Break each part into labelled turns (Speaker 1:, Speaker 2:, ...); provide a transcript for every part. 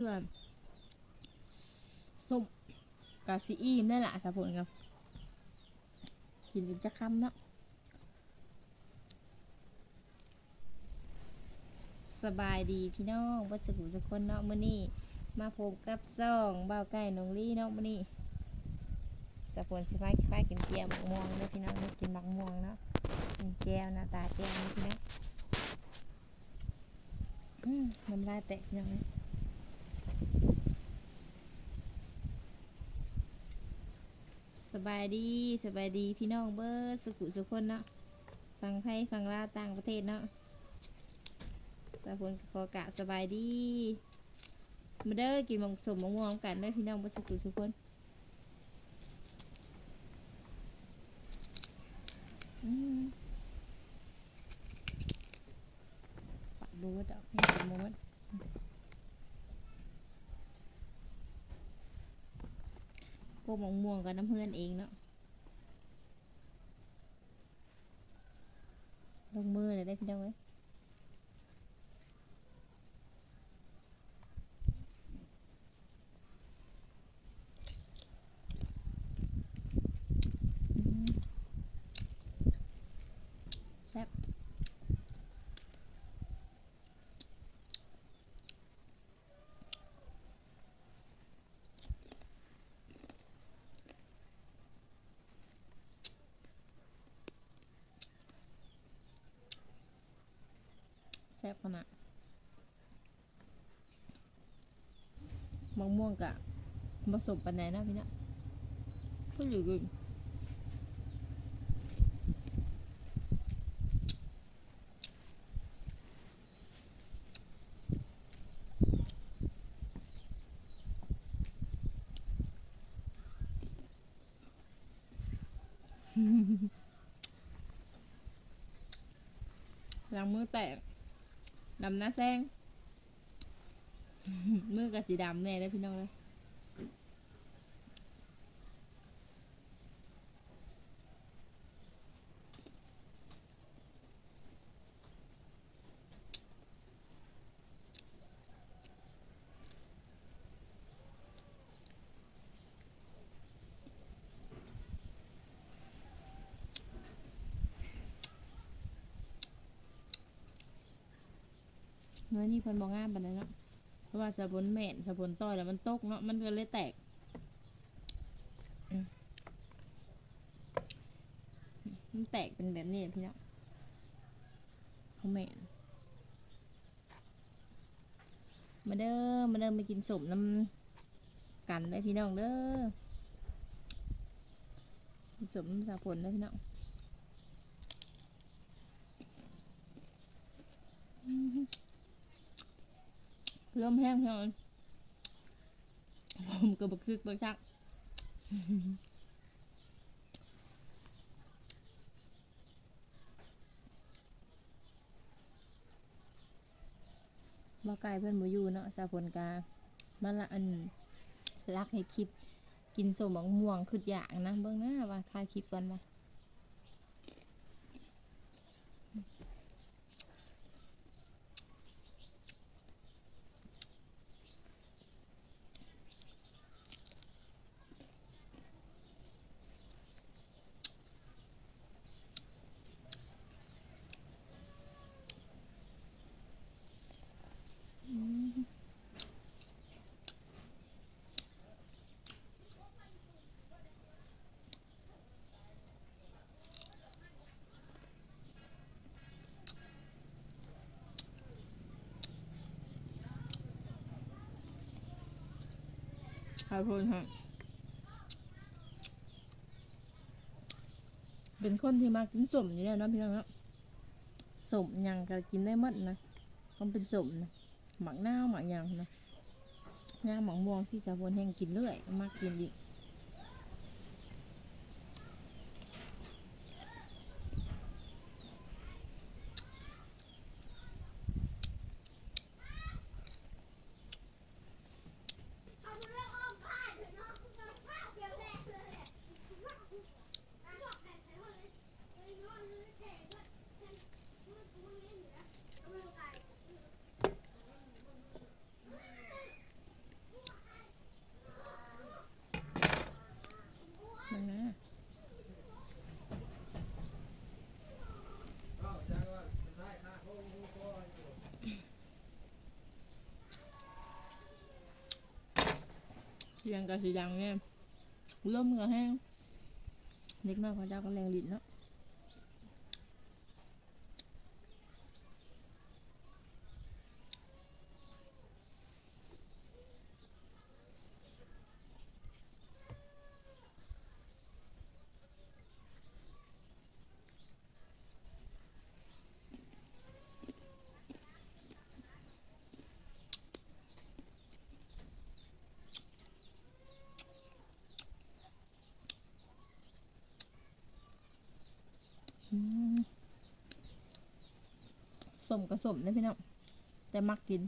Speaker 1: เพื่อนส้มกาซีอิ่มนั่นแหละสาผลครับ กินอีกจะคำเนาะสบายดีพี่น้องวัสดุสักคนเนาะมื้อนี้ มาพบกับซ่องเบ้าไก่นงลี่เนาะมื้อนี้สาผลสิพาไปกินเจียวมักม่วงเนาะพี่น้องกินมักม่วงเนาะกินแจวหน้าตาแจวนี่พี่น้องอืมน้ำลายแตกยังไง บายดีสบายดีพี่น้องเบิร์ดสุขุสุขคนเนาะฟังไทยฟังลาวต่างประเทศเนาะสาพลขอกราบสบายดีมาเด้อกินมังสมมังม่วงกันเด้อพี่น้องเบิร์ดสุขุสุขคนอืมปะบูดอกให้สมมติ โกมงม่วงกับน้ำเพื่อนเองเนาะลงมือเลยได้พี่น้องเอ้ย ซ่บขนาดมะม่วงกะผสมปันไหนนะพี่นะก็อยู่กันหลังมือแตก ดำหน้าแซง มือกับสีดำแน่เลยพี่น้องเลย เนื้อนี่เพิ่นบองามปานนั้นเนาะเพราะว่าสะบนแม่นสะบนต้อยแล้วมันตกเนาะมันก็เลยแตกมันแตกเป็นแบบนี้พี่น้องเขาแม่นมาเด้อมาเด้อมากินสมน้ำกันเลยพี่น้องเด้อสมสาผลเลยพี่น้อง เริ่มแห้งแล้วผมก็บักซึกบักชักบ่ไก่เพื่อนบ่อยู่เนาะสาผลกามาละอันรักให้คลิป กินสมบังม่วงคืออย่างนะเบิ่งหน้าว่าถ่ายคลิปก่อนมา ครับพูนครับเป็นคนที่มากินสมอยู่แล้วนะพี่น้องครับสมยังก็กินได้หมดนะมันเป็นสมนะหมักหน้าหมักยังนะหน้าหมักม่วงที่จะวนแห้งกินเรื่อยมากกินอีก เสียงกับสีดังเนี่ยร่มเหงือแห้งเด็กน้อยเขาเจ้าก็แรงลิ้นเนาะอืม สมกับสมนะพี่น้องแต่มักกิน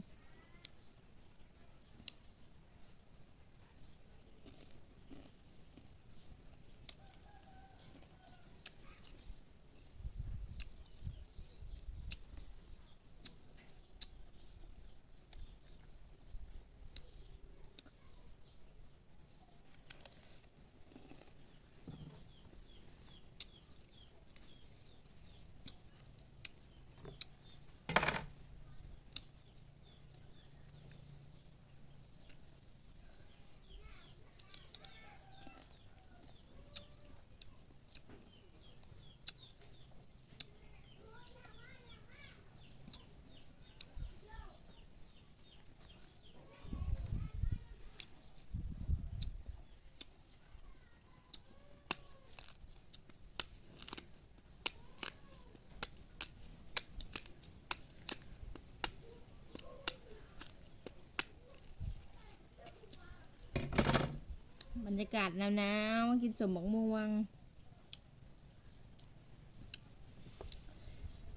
Speaker 1: ยากาศหนาวๆกินสมหมกม่วง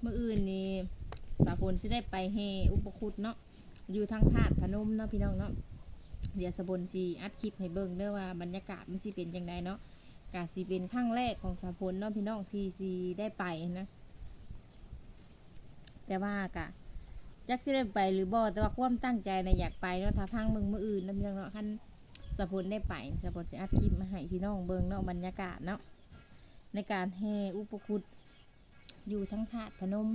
Speaker 1: เมื่ออื่นนี้สาพลจะได้ไปเฮอุปคุตเนาะอยู่ทางธาตุพนมเนาะพี่น้องเนาะเดี๋ยวสาพลสีอัดคลิปให้เบิ่งเด้อว่าบรรยากาศมันสิเป็นยังไงเนาะกาสีเป็นครั้งแรกของสาพลเนาะพี่น้องที่สีได้ไปนะแต่ว่ากะจักสิได้ไปหรือบ่แต่ว่าความตั้งใจในะอยากไปเนาะถ้าพังเมืองมื่ออื่นเนาะพี่น้องเนาะคัน สะพลได้ไปสะพลจะอัดคลิปมาให้พี่น้องเบิงเนาะบรรยากาศเนาะในการแห่อุปคุตอยู่ทั้งธาตุพนม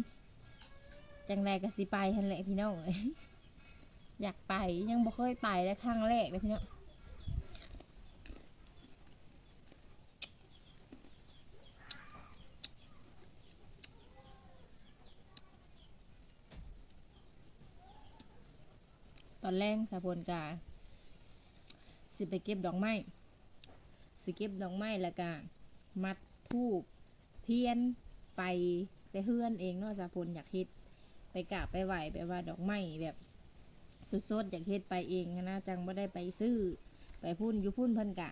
Speaker 1: จังไรก็สิไปทันแหละพี่น้องเอ้ยอยากไปยังบ่เคยไปและครั้งแรกเลยพี่น้องตอนแรกสะพลกา สิไปเก็บดอกไม้สิเก็บดอกไม้แล้วก็มัดทูบเทียนไปไปเฮือนเองเนาะสาพลอยากเฮ็ดไปกราบไปไหวแบบว่าดอกไม้แบบสดๆอยากเฮ็ดไปเองนะจังบ่ได้ไปซื้อไปพุ่นอยู่พุ่นเพิ่นกะ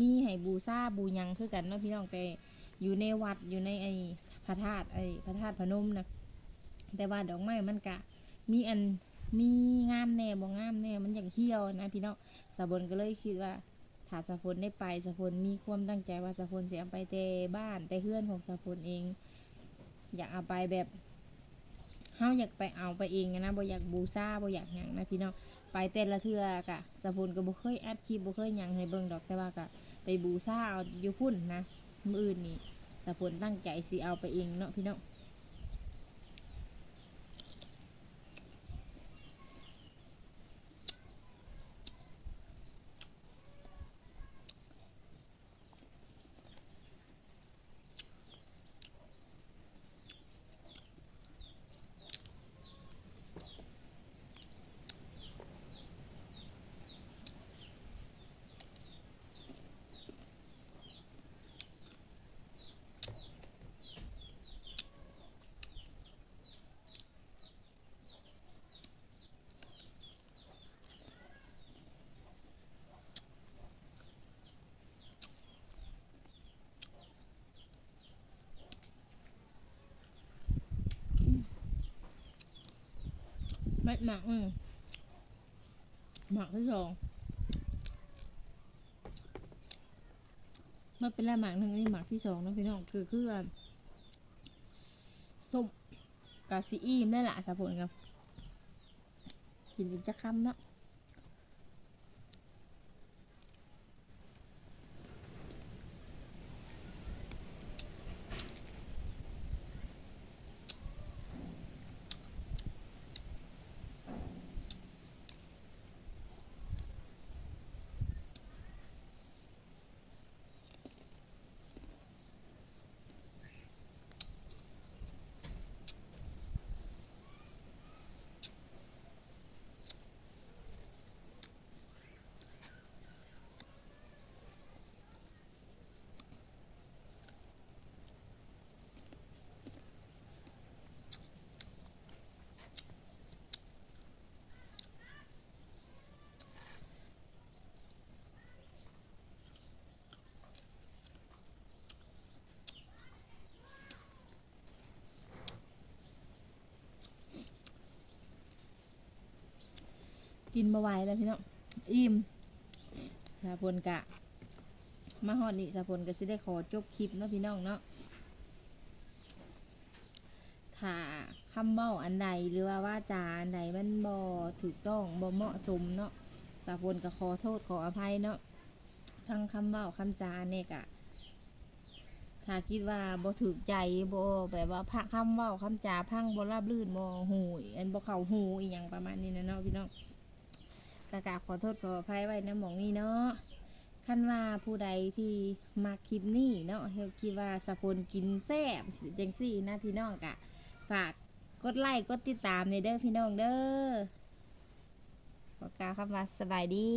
Speaker 1: มีให้บูชาบูยังคือกันเนาะพี่น้องแต่อยู่ในวัดอยู่ในไอ้พระธาตุไอ้พระธาตุพนมนะแต่ว่าดอกไม้มันกะ มีอัน มีงามแน่บ่งามแน่มันอย่างเหี่ยวนะพี่น้องสะพลก็เลยคิดว่าถ้าสะพลได้ไปสะพลมีความตั้งใจว่าสะพลจะเอาไปแต่บ้านแต่เพื่อนของสะพลเอง อยากเอาไปแบบเฮาอยากไปเอาไปเองนะบ่อยากบูชาบ่อยากหยังนะพี่น้องไปแต่ละเทือกะสะพลก็บ่เคยอัดคลิปบ่เคยหยังให้เบิ่งดอกแต่ว่ากะไปบูชาเอาอยู่พุ่นนะมืออื่นนี่สะพลตั้งใจสิเอาไปเองเนาะพี่น้อง หมักอืมหมักที่สองมันเป็นละหมักหนึ่งนี่หมักที่สองนะพี่น้องคือคือส้มกาซีอีมได้ละสาผลครับ กินอีกจะคำเนาะ กินบะไหวแล้วพี่น้องอิ่มสาพลกะ มาฮอดนี่สาพลก็สิได้ขอจบคลิปเนาะพี่น้องเนาะถ้าคำเว้าอันใดหรือว่าว่าจาอันใดมันบ่ถูกต้องบ่เหมาะสมเนาะสาพลก็ขอโทษขออภัยเนาะทั้งคำเว้าคำจาเนี่ยกะถ้าคิดว่าบ่ถูกใจบ่แบบว่าพระคำเว้าคำจาพังบ่ราบรื่นบ่หูยอันบ่เข้าหูอีหยังประมาณนี้นะเนาะพี่น้อง กะกราขอโทษขออภัยไว้นะหมองนี้เนาะคันว่าผู้ใดที่มาคลิปนี้เนาะเฮลคิดว่าสะพนกินแซ่บจังซี่นะพี่น้องกะฝากกดไลค์กดติดตามในเด้อพี่น้องเด้อขอกล่าวคำว่าสบายดี